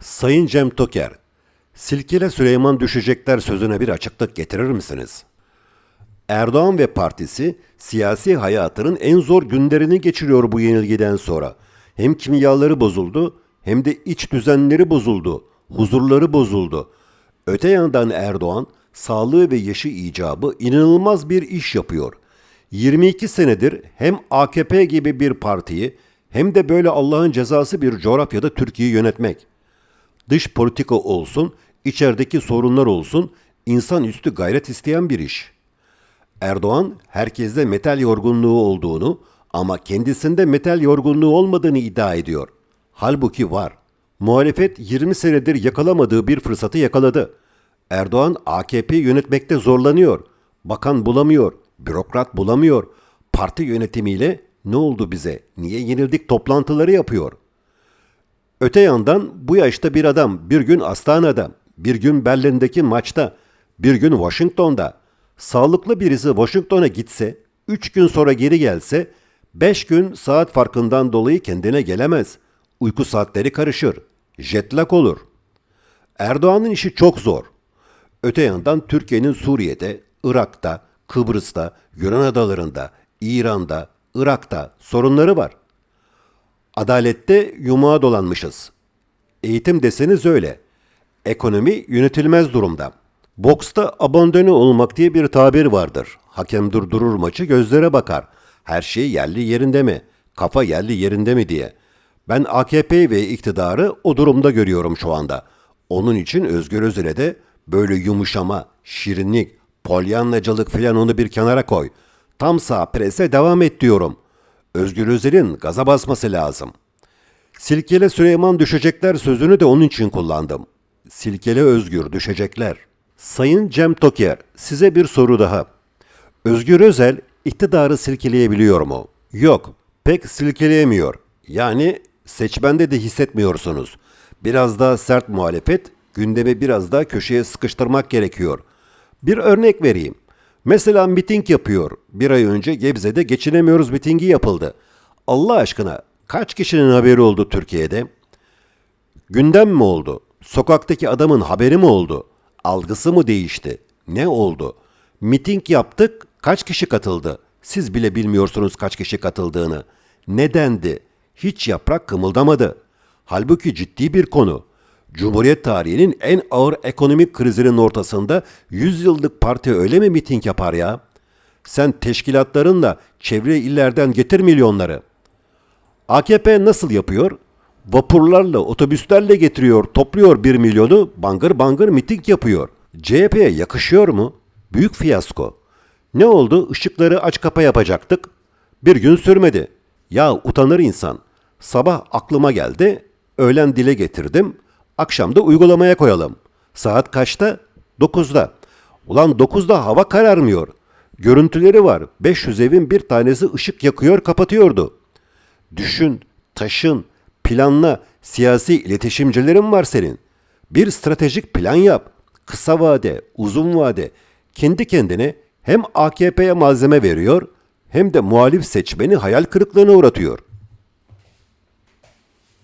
Sayın Cem Toker, Silkele Süleyman düşecekler sözüne bir açıklık getirir misiniz? Erdoğan ve partisi siyasi hayatının en zor günlerini geçiriyor bu yenilgiden sonra. Hem kimyaları bozuldu hem de iç düzenleri bozuldu, huzurları bozuldu. Öte yandan Erdoğan sağlığı ve yaşı icabı inanılmaz bir iş yapıyor. 22 senedir hem AKP gibi bir partiyi hem de böyle Allah'ın cezası bir coğrafyada Türkiye'yi yönetmek. Dış politika olsun, içerideki sorunlar olsun, insanüstü gayret isteyen bir iş. Erdoğan herkeste metal yorgunluğu olduğunu ama kendisinde metal yorgunluğu olmadığını iddia ediyor. Halbuki var. Muhalefet 20 senedir yakalamadığı bir fırsatı yakaladı. Erdoğan AKP yönetmekte zorlanıyor. Bakan bulamıyor, bürokrat bulamıyor. Parti yönetimiyle ne oldu bize, niye yenildik toplantıları yapıyor. Öte yandan bu yaşta bir adam bir gün Astana'da, bir gün Berlin'deki maçta, bir gün Washington'da. Sağlıklı birisi Washington'a gitse, 3 gün sonra geri gelse, 5 gün saat farkından dolayı kendine gelemez. Uyku saatleri karışır. Jet lag olur. Erdoğan'ın işi çok zor. Öte yandan Türkiye'nin Suriye'de, Irak'ta, Kıbrıs'ta, Yunan adalarında, İran'da, Irak'ta sorunları var. Adalette yumağa dolanmışız. Eğitim deseniz öyle. Ekonomi yönetilmez durumda. Boksta abandone olmak diye bir tabir vardır. Hakem durdurur maçı gözlere bakar. Her şey yerli yerinde mi? Kafa yerli yerinde mi diye. Ben AKP ve iktidarı o durumda görüyorum şu anda. Onun için Özgür Özel'e de böyle yumuşama, şirinlik, polyanlacılık filan onu bir kenara koy. Tam sağ prese devam et diyorum. Özgür Özel'in gaza basması lazım. Silkele Süleyman düşecekler sözünü de onun için kullandım. Silkele Özgür düşecekler. Sayın Cem Toker, size bir soru daha. Özgür Özel iktidarı silkeleyebiliyor mu? Yok, pek silkeleyemiyor. Yani seçmende de hissetmiyorsunuz. Biraz daha sert muhalefet, gündemi biraz daha köşeye sıkıştırmak gerekiyor. Bir örnek vereyim. Mesela miting yapıyor. Bir ay önce Gebze'de geçinemiyoruz mitingi yapıldı. Allah aşkına kaç kişinin haberi oldu Türkiye'de? Gündem mi oldu? Sokaktaki adamın haberi mi oldu? Algısı mı değişti? Ne oldu? Miting yaptık, kaç kişi katıldı? Siz bile bilmiyorsunuz kaç kişi katıldığını. Nedendi? Hiç yaprak kımıldamadı. Halbuki ciddi bir konu. Cumhuriyet tarihinin en ağır ekonomik krizinin ortasında 100 yıllık parti öyle mi miting yapar ya? Sen teşkilatlarınla çevre illerden getir milyonları. AKP nasıl yapıyor? Vapurlarla, otobüslerle getiriyor, topluyor bir milyonu, bangır bangır miting yapıyor. CHP'ye yakışıyor mu? Büyük fiyasko. Ne oldu? Işıkları aç kapa yapacaktık. Bir gün sürmedi. Ya utanır insan. Sabah aklıma geldi, öğlen dile getirdim, akşam da uygulamaya koyalım. Saat kaçta? 9'da. Ulan 9'da hava kararmıyor. Görüntüleri var. 500 evin bir tanesi ışık yakıyor, kapatıyordu. Düşün, taşın, planla, siyasi iletişimcilerin var senin. Bir stratejik plan yap. Kısa vade, uzun vade. Kendi kendine hem AKP'ye malzeme veriyor hem de muhalif seçmeni hayal kırıklığına uğratıyor.